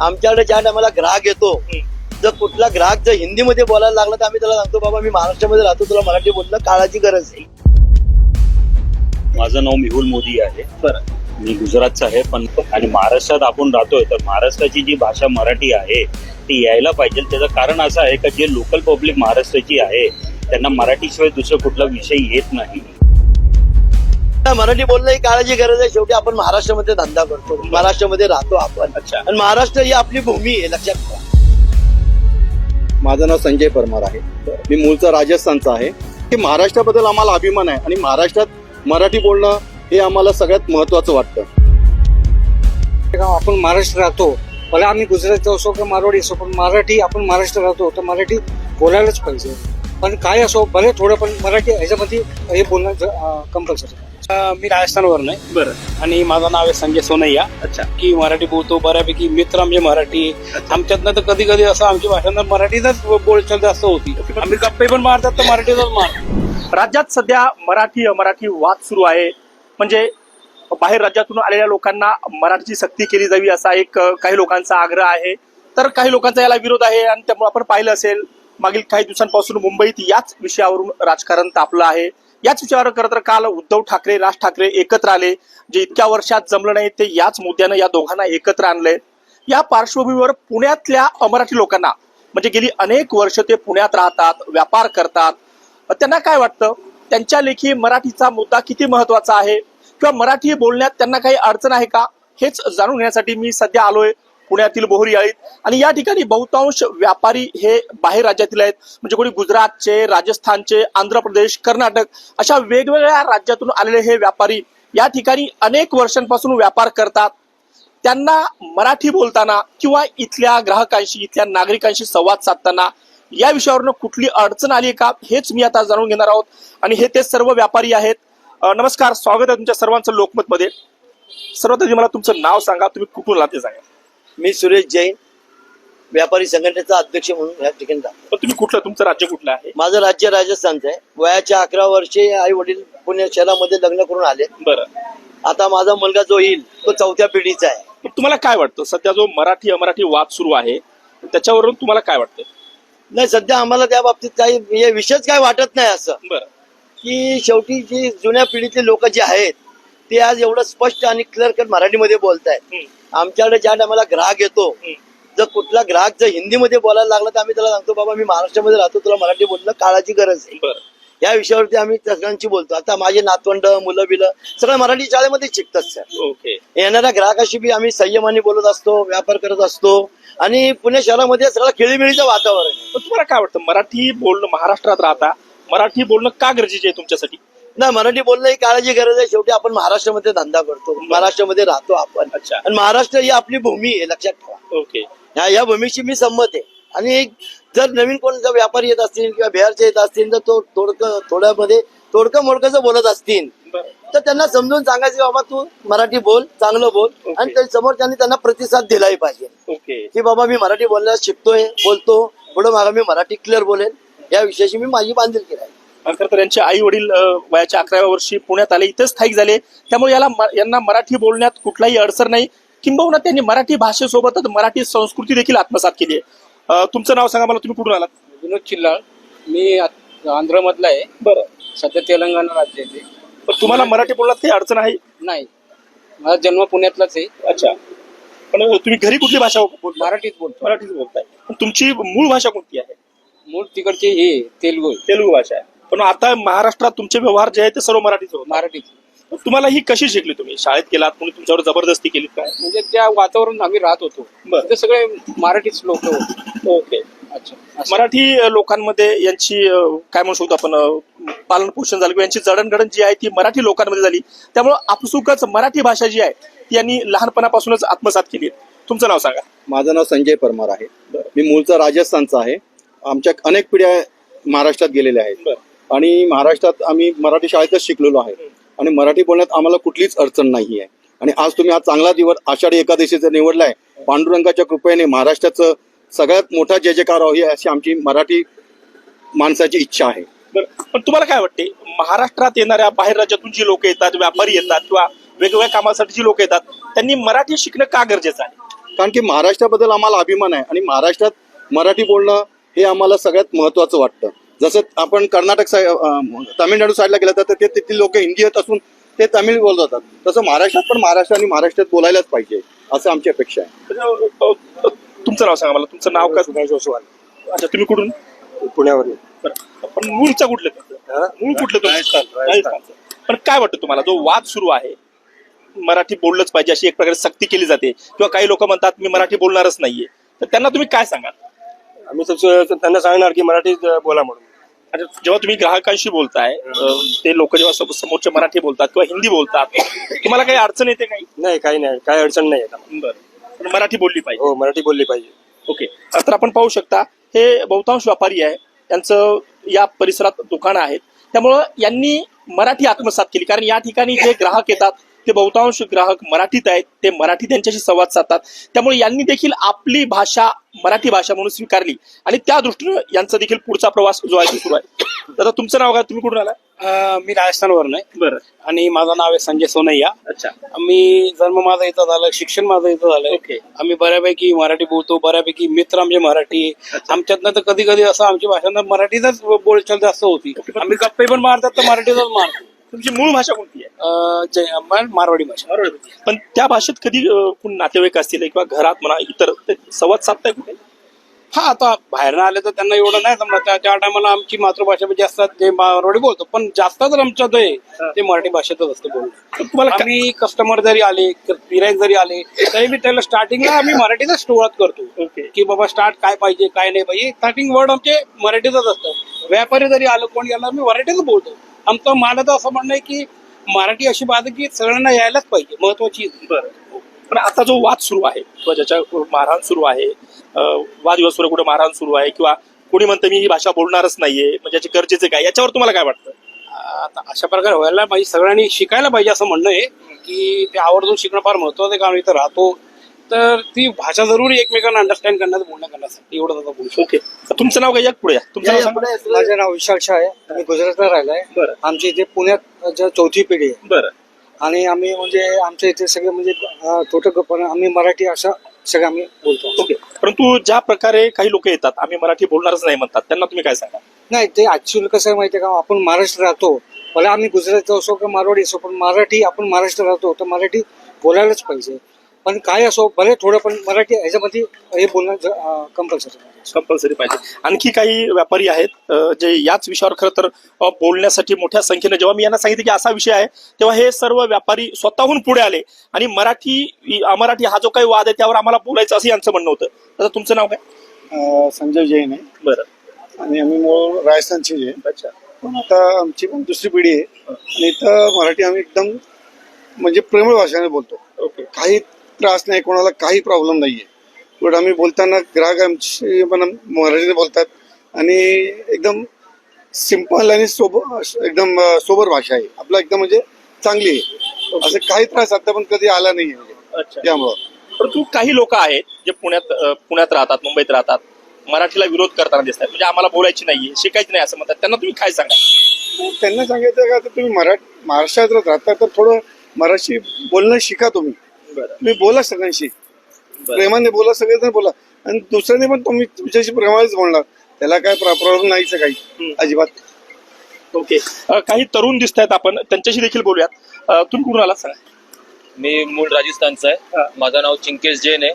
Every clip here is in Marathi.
आमच्याकडे ज्या टायमाला ग्राहक येतो जर कुठला ग्राहक जर हिंदीमध्ये बोलायला लागला तर आम्ही त्याला सांगतो बाबा मी महाराष्ट्रामध्ये राहतो तुला मराठी बोलणं काळाची गरज आहे. माझं नाव मेहुल मोदी आहे. बरं. मी गुजरातचा आहे पण आणि महाराष्ट्रात आपण राहतोय तर महाराष्ट्राची जी भाषा मराठी आहे ती यायला पाहिजे. त्याचं कारण असं आहे का जे लोकल पब्लिक महाराष्ट्राची आहे त्यांना मराठीशिवाय दुसरं कुठला विषय येत नाही. मराठी बोलणं ही काळाची गरज आहे. शेवटी आपण महाराष्ट्रामध्ये धंदा करतो. महाराष्ट्रामध्ये राहतो आपण. अच्छा. आणि महाराष्ट्र ही आपली भूमी आहे लक्षात ठेवा. माझं नाव संजय परमार आहे. मी मूळचा राजस्थानचा आहे. की महाराष्ट्राबद्दल आम्हाला अभिमान आहे. आणि महाराष्ट्रात मराठी बोलणं हे आम्हाला सगळ्यात महत्वाचं वाटतं. आपण महाराष्ट्र राहतो भले आम्ही गुजरात असो किंवा मारवाडी असो पण मराठी आपण महाराष्ट्र राहतो तर मराठी बोलायलाच पाहिजे. पण काय असो भले थोडं पण मराठी ह्याच्यामध्ये हे बोलणं कंपल्सरी मी राजस्थानवरून आहे. बरं. आणि माझं नाव आहे संजय सोनैया अच्छा. की मराठी बोलतो बऱ्यापैकी मित्र आमचे मराठी. आमच्यातनं तर कधी कधी असं आमची भाषा मराठीतच बोलचाल जास्त होती. आम्ही गप्पे पण मारतात तर मराठीतच मार. राज्यात सध्या मराठी अमराठी वाद सुरू आहे. म्हणजे बाहेर राज्यातून आलेल्या लोकांना मराठीची सक्ती केली जावी असा एक काही लोकांचा आग्रह आहे. तर काही लोकांचा याला विरोध आहे आणि त्यामुळे आपण पाहिलं असेल मागील काही दिवसांपासून मुंबईत याच विषयावरून राजकारण तापलं आहे. याच विचार खरं तर काल उद्धव ठाकरे राज ठाकरे एकत्र आले. जे इतक्या वर्षात जमलं नाही ते याच मुद्द्यानं या दोघांना एकत्र आणलंय. या पार्श्वभूमीवर पुण्यातल्या अमराठी लोकांना म्हणजे गेली अनेक वर्ष ते पुण्यात राहतात व्यापार करतात. त्यांना काय वाटतं? त्यांच्या लेखी मराठीचा मुद्दा किती महत्त्वाचा आहे? किंवा मराठी बोलण्यात त्यांना काही अडचण आहे का? हेच जाणून घेण्यासाठी मी सध्या आलोय. पुण्यातील बोहरी आळीत आणि या ठिकाणी बहुतांश व्यापारी हे बाहेर राज्यातील आहेत. म्हणजे कोणी गुजरातचे राजस्थानचे आंध्र प्रदेश कर्नाटक अशा वेगवेगळ्या राज्यातून आलेले हे व्यापारी या ठिकाणी अनेक वर्षांपासून व्यापार करतात. त्यांना मराठी बोलताना किंवा इथल्या ग्राहकांशी इथल्या नागरिकांशी संवाद साधताना या विषयावरनं कुठली अडचण आली आहे का हेच मी आता जाणून घेणार आहोत. आणि हे ते सर्व व्यापारी आहेत. नमस्कार. स्वागत आहे तुमच्या सर्वांचं लोकमत मध्ये सर्वात आधी मला तुमचं नाव सांगा तुम्ही कुठून आला ते सांगा. मी सुरेश जैन व्यापारी संघटनेचा अध्यक्ष म्हणून या ठिकाणी. पण तुम्ही कुठलं? तुमचं राज्य कुठलं आहे? माझं राज्य राजस्थानचं आहे. वयाच्या अकरा वर्षे आई वडील पुणे शहरामध्ये लग्न करून आले. बरं. आता माझा मुलगा जो येईल तो चौथ्या पिढीचा आहे. पण तुम्हाला काय वाटतं? सध्या जो मराठी अमराठी वाद सुरू आहे त्याच्यावरून तुम्हाला काय वाटतं? नाही सध्या आम्हाला त्या बाबतीत काही विषयच काय वाटत नाही असं. बरं. की शेवटी जी जुन्या पिढीतले लोक जे आहेत ते आज एवढं स्पष्ट आणि क्लिअर कट मराठीमध्ये बोलतायत. हम्म. आमच्याकडे ज्या टायमाला ग्राहक येतो. जर कुठला ग्राहक जर हिंदीमध्ये बोलायला लागला तर आम्ही त्याला सांगतो बाबा मी महाराष्ट्रामध्ये राहतो तुला मराठी बोलणं काळाची गरज आहे. बरं. या विषयावरती आम्ही सगळ्यांशी बोलतो. आता माझे नातवंड मुलं बिलं सगळं मराठी शाळेमध्ये शिकतात सर. ओके. येणाऱ्या ग्राहकाशी बी आम्ही संयमाने बोलत असतो व्यापार करत असतो. आणि पुणे शहरामध्ये सगळं खेळीमेळीचं वातावरण आहे. तुम्हाला काय वाटतं मराठी बोलणं महाराष्ट्रात राहता मराठी बोलणं का गरजेचे आहे तुमच्यासाठी? नाही मराठी बोलणं ही काळाची गरज आहे. शेवटी आपण महाराष्ट्रामध्ये धंदा करतो. महाराष्ट्रामध्ये राहतो आपण. अच्छा. आणि महाराष्ट्र ही आपली भूमी आहे लक्षात ठेवा. ओके. ह्या या भूमीशी मी संमत आहे. आणि जर नवीन कोण जर व्यापारी येत असतील किंवा बिहारचे येत असतील तर तो थोडकं थोड्यामध्ये तोडकं मोडकं जर बोलत असतील. बरं. तर त्यांना समजून सांगायचं की बाबा तू मराठी बोल चांगलं बोल. आणि त्या समोरच्यांनी त्यांना प्रतिसाद दिलाही पाहिजे. ओके. की बाबा मी मराठी बोलायला शिकतोय बोलतो. पुढे मागा मी मराठी क्लिअर बोलेन या विषयाशी मी माझी बांधिलकी राहील आणि खरं तर यांचे आई वडील वयाच्या अकराव्या वर्षी पुण्यात आले इथेच स्थायिक झाले. त्यामुळे याला यांना मराठी बोलण्यात कुठलाही अडचण नाही. किंबहुना त्यांनी मराठी भाषेसोबतच मराठी संस्कृती देखील आत्मसात केली आहे. तुमचं नाव सांगा मला तुम्ही कुठून आलात? विनोद चिल्लाळ. मी आंध्र मधला आहे. बरं. सध्या तेलंगणा राज्य आहे ते. पण तुम्हाला मराठी बोलण्यात काही अडचण आहे? नाही. माझा जन्म पुण्यातलाच आहे. अच्छा. पण तुम्ही घरी कुठली भाषा बोलता? मराठीत बोलतो. मराठीच बोलताय. पण तुमची मूळ भाषा कोणती आहे? मूळ तिकडचे हे तेलगू. तेलुगू भाषा आहे. पण आता महाराष्ट्रात तुमचे व्यवहार जे आहे ते सर्व मराठीच होत मराठीत तुम्हाला ही कशी शिकली तुम्ही? शाळेत गेलात कोणी तुमच्यावर जबरदस्ती केली काय? म्हणजे त्या वातावरण आम्ही राहत होतो बरं. ते सगळे मराठीच लोक होते. ओके. अच्छा. असं. मराठी अ, लोकांमध्ये यांची अ, काय म्हणू शकतो आपण पालन पोषण झालं किंवा यांची जडणघडण जी आहे ती मराठी लोकांमध्ये झाली. त्यामुळं आपसुकच मराठी भाषा जी आहे ती यांनी लहानपणापासूनच आत्मसात केली. आहे. तुमचं नाव सांगा. माझं नाव संजय परमार आहे. मी मूळचा राजस्थानचा आहे. आमच्या अनेक पिढ्या महाराष्ट्रात गेलेल्या आहेत. आणि महाराष्ट्रात आम्ही मराठी शाळेतच शिकलेलो आहे. आणि मराठी बोलण्यात आम्हाला कुठलीच अडचण नाही आहे आणि आज तुम्ही हा चांगला दिवस आषाढी एकादशीचा निवडलाय. पांडुरंगाच्या कृपेने महाराष्ट्राचं सगळ्यात मोठा जय जयकार ही अशी आमची मराठी माणसाची इच्छा आहे. पण तुम्हाला काय वाटते? महाराष्ट्रात येणाऱ्या बाहेर राज्यातून जी लोक येतात व्यापारी येतात किंवा वेगवेगळ्या कामासाठी जी लोक येतात त्यांनी मराठी शिकणं का गरजेचं आहे? कारण की महाराष्ट्राबद्दल आम्हाला अभिमान आहे आणि महाराष्ट्रात मराठी बोलणं हे आम्हाला सगळ्यात महत्वाचं वाटतं. जसं आपण कर्नाटक साईड तामिळनाडू साईडला गेलं तर ते तिथली लोक हिंदी येत असून ते तमिळ बोलत जातात. तसं महाराष्ट्रात पण महाराष्ट्र आणि महाराष्ट्रात बोलायलाच पाहिजे असं आमची अपेक्षा आहे. तुमचं नाव सांगा मला. तुमचं नाव काय सुभाष ओसवाल अच्छा तुम्ही कुठून? पुण्यावर. पण मूळचा कुठलं? मूळ कुठलं. पण काय वाटतं तुम्हाला? जो वाद सुरू आहे मराठी बोललंच पाहिजे अशी एक प्रकारे सक्ती केली जाते. किंवा काही लोक म्हणतात मी मराठी बोलणारच नाहीये. तर त्यांना तुम्ही काय सांगाल? आम्ही त्यांना सांगणार की मराठीत बोला म्हणून. जेव्हा तुम्ही ग्राहकांशी बोलताय ते लोक जेव्हा सम- समोरचे मराठी बोलतात किंवा हिंदी बोलतात तुम्हाला काही अडचण येते काही? नाही काही नाही काही अडचण नाही आहे बरं. पण मराठी बोलली पाहिजे. हो मराठी बोलली पाहिजे. ओके. तर आपण पाहू शकता हे बहुतांश व्यापारी आहे यांचं या परिसरात दुकानं आहेत. त्यामुळं यांनी मराठी आत्मसात केली कारण या ठिकाणी जे ग्राहक येतात ते बहुतांश ग्राहक मराठीत आहेत ते मराठी त्यांच्याशी संवाद साधतात. त्यामुळे यांनी देखील आपली भाषा मराठी भाषा म्हणून स्वीकारली. आणि त्या दृष्टीनं यांचा देखील पुढचा प्रवास जो आहे तो सुरू आहे. दादा तुमचं नाव काय? तुम्ही कुठून आला मी राजस्थानवरून आहे. बरं. आणि माझं नाव आहे संजय सोनैया अच्छा. मी जन्म माझा इथं झालं शिक्षण माझं इथं झालंय ओके. आम्ही बऱ्यापैकी मराठी बोलतो बऱ्यापैकी मित्र आमचे मराठी. आमच्यातनं तर कधी कधी असं आमची भाषा मराठीतच बोलचाल जास्त होती. आम्ही गप्पे पण मारतात तर मराठीतच मारतो. तुमची मूळ भाषा कोणती मारवाडी भाषा. पण त्या भाषेत कधी कोण नातेवाईक असतील किंवा घरात म्हणा इतर ते संवाद साधताय कुठे? हा आता बाहेरनं आले तर त्यांना एवढं नाही जमणार. त्या त्या टायमाला आमची मातृभाषा जास्त ते मारवाडी बोलतो. पण जास्त तर आमच्यात आहे ते मराठी भाषेतच असतं बोलतो तर तुम्हाला आम्ही कस्टमर जरी आले गिरायक जरी आले तरी मी त्याला स्टार्टिंगला आम्ही मराठीतच सुरुवात करतो. की बाबा स्टार्ट काय पाहिजे काय नाही पाहिजे. स्टार्टिंग वर्ड आमचे मराठीतच असतं. व्यापारी जरी आलं कोण गेला मी मराठीतच बोलतो. आमचं माझं असं म्हणणं आहे की मराठी अशी आहे की सगळ्यांना यायलाच पाहिजे महत्वाची बरं. पण आता जो वाद सुरू आहे किंवा ज्याच्या मारहाण सुरू आहे अं, वादविवाद कुठे मारहाण सुरू आहे किंवा कोणी म्हणतं मी ही भाषा बोलणारच नाहीये म्हणजे याचे गरजेचे काय याच्यावर तुम्हाला काय वाटतं? आता अशा प्रकारे व्हायला पाहिजे सगळ्यांनी शिकायला पाहिजे असं म्हणणं आहे की ते आवर्जून शिकणं फार महत्वाचं आहे कारण इथं राहतो तर ती भाषा जरुरी एकमेकांना अंडरस्टँड करण्याचं बोलणं करण्यासाठी. एवढं आता बोलू शकतो. ओके. तुमचं नाव काय? या पुढे या. तुमचं नाव सांगा. माझं नाव विशाल शाह आहे. मी गुजरातला राहिलाय. बरं. आमची इथे पुण्यात ज्या चौथी पिढी आहे. बरं. आणि आम्ही म्हणजे आमच्या इथे सगळे म्हणजे तोटकपणे आम्ही मराठी अशा सगळं आम्ही बोलतो. ओके. परंतु ज्या प्रकारे काही लोक येतात आम्ही मराठी बोलणारच नाही म्हणतात त्यांना तुम्ही काय सांगा? नाही ते ऍक्च्युअली कसं आहे माहितीये का? आपण महाराष्ट्र राहतो. भले आम्ही गुजरात असो किंवा मारवाडी असो पण मराठी आपण महाराष्ट्र राहतो. तर मराठी बोलायलाच पाहिजे. पण काय असो भले थोडं पण मराठी ह्याच्यामध्ये हे बोलणं कंपल्सरी कंपल्सरी पाहिजे. आणखी काही व्यापारी आहेत अं, जे याच विषयावर खरं तर अं, बोलण्यासाठी मोठ्या संख्येने जेव्हा मी यांना सांगितलं की असा विषय आहे तेव्हा हे सर्व व्यापारी स्वतःहून पुढे आले. आणि मराठी अमराठी हा जो काही वाद आहे त्यावर आम्हाला बोलायचं असं यांचं म्हणणं होतं. आता तुमचं नाव काय? अ, संजय जैन आहे. बरं. आणि आम्ही मूळ राजस्थानचे आहे. अच्छा. पण आता आमची पण दुसरी पिढी आहे. आणि इथं मराठी आम्ही एकदम म्हणजे प्रेमळ भाषेने बोलतो. ओके. काही त्रास नाही कोणाला काही प्रॉब्लेम नाहीये. पण आम्ही बोलताना ग्राहक आमची पण मराठीने बोलतात. आणि एकदम सिंपल आणि सोबर एकदम सोबर भाषा आहे. आपला एकदम म्हणजे चांगली आहे. असं काही त्रास आता पण कधी आला नाही म्हणजे. अच्छा. त्यामुळं. परंतु काही लोक आहेत जे पुण्यात पुण्यात राहतात मुंबईत राहतात मराठीला विरोध करताना दिसतात. म्हणजे आम्हाला बोलायची नाहीये शिकायची नाही असं म्हणतात. त्यांना तुम्ही काय सांगा त्यांना सांगायचं का तुम्ही मराठी महाराष्ट्रात राहता तर थोडं मराठी बोलणं शिका तुम्ही. तुम्ही बोला सगळ्यांशी. प्रेमाने बोला सगळेजण बोला. आणि दुसऱ्याने पण तुम्ही तुमच्याशी प्रेमानेच बोलणार. त्याला काय प्रॉब्लेम नाहीच काही. अजिबात. ओके. काही तरुण दिसत आहेत आपण. त्यांच्याशी देखील बोलूयात. तुम्ही कुठून आला सांगा मी मूळ राजस्थानचा हा. आहे माझं नाव चिंकेश जैन आहे.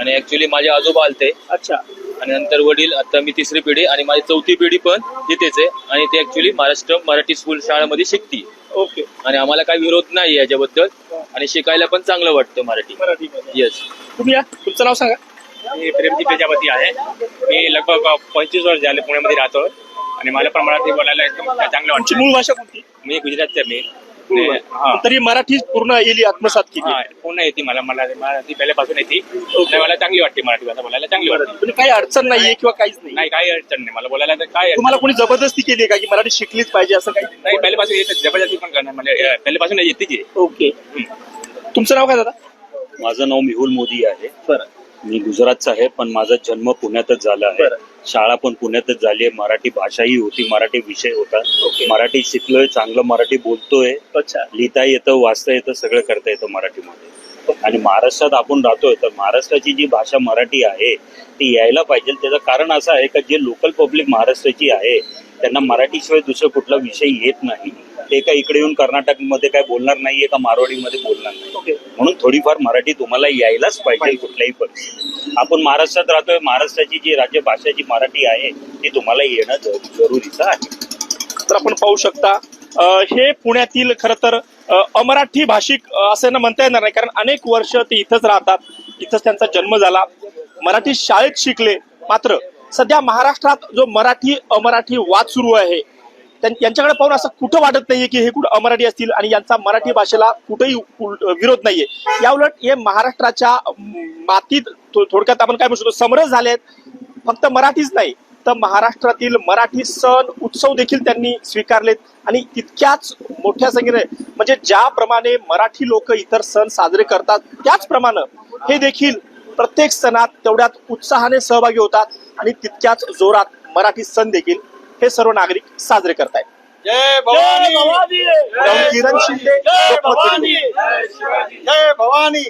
आणि ऍक्च्युली माझे आजोबा आलते. अच्छा. आणि नंतर वडील आता मी तिसरी पिढी आणि माझी चौथी पिढी पण तिथेच आहे. आणि ते ऍक्च्युली महाराष्ट्र मराठी स्कूल शाळेमध्ये शिकती ओके आणि आम्हाला काही विरोध नाही याच्याबद्दल. आणि शिकायला पण चांगलं वाटतं मराठी. येस तुम्ही या. तुमचं नाव सांगा. मी प्रेमजी प्रजापती आहे. मी लगभग पंचवीस वर्ष झाले पुण्यामध्ये राहतो. आणि मला पण मराठी बोलायला एकदम चांगलं वाटतं. मूळ भाषा कोणती? मी गुजरातचा मी तरी मराठी पूर्ण येली आत्मसात केली. हा पूर्ण येते मला मला मराठी पहिल्यापासून येते. आणि मला चांगली वाटते मराठी भाषा बोलायला चांगली वाटते. म्हणजे काही अडचण नाहीये किंवा काहीच नाही नाही काही अडचण नाही. मला बोलायला तर काय तुम्हाला कोणी जबरदस्ती केली का की मराठी शिकलीच पाहिजे असं काही? नाही पहिल्यापासून येते जबरदस्ती पण करणार मला अं, पहिल्यापासून येते जी ओके. तुमचं नाव काय दादा? माझं नाव मेहुल मोदी आहे. बरं. मी गुजरातचा आहे पण माझा जन्म पुण्यातच झाला आहे. शाळा पण पुण्यातच झाली आहे. मराठी भाषाही होती मराठी विषय होता. मराठी शिकलोय चांगलं मराठी बोलतोय. अच्छा. लिहिता येतं वाचता येतं सगळं करता येतं मराठीमध्ये. आणि महाराष्ट्रात आपण राहतोय तर महाराष्ट्राची जी भाषा मराठी आहे ती यायला पाहिजे. त्याचं कारण असं आहे का जे लोकल पब्लिक महाराष्ट्राची आहे त्यांना मराठीशिवाय दुसरं कुठला विषय येत नाही. ते काय इकडे येऊन कर्नाटकमध्ये काय बोलणार नाहीये का मारवाडीमध्ये बोलणार नाही. म्हणून थोडीफार मराठी तुम्हाला यायलाच पाहिजे कुठल्याही परिस्थितीत आपण महाराष्ट्रात राहतोय महाराष्ट्राची जी राज्य भाषा जी मराठी आहे ती तुम्हाला येणं जर- जरुरीचं आहे. तर आपण पाहू शकता हे पुण्यातील खरं तर अमराठी भाषिक असं ना म्हणता येणार नाही कारण अनेक वर्ष ते इथंच राहतात इथंच त्यांचा जन्म झाला. मराठी शाळेत शिकले मात्र सध्या महाराष्ट्रात जो मराठी अमराठी वाद सुरू आहे यांच्याकडे पाहून असं कुठं वाटत नाहीये की हे कुठं अमराठी असतील आणि यांचा मराठी भाषेला कुठेही विरोध नाहीये. या उलट हे महाराष्ट्राच्या मातीत थोडक्यात आपण काय म्हणू शकतो समरस झालेत. फक्त मराठीच नाही तर महाराष्ट्रातील मराठी सण उत्सव देखील त्यांनी स्वीकारलेत. आणि तितक्याच मोठ्या संख्येने म्हणजे ज्याप्रमाणे मराठी लोक इतर सण साजरे करतात त्याचप्रमाणे हे देखील प्रत्येक सणात तेवढ्यात उत्साहाने सहभागी होतात आणि तितक्याच जोरात मराठी सण देखील हे सर्व नागरिक साजरे करतायत. जय भवानी. किरण शिंदे जय भवानी.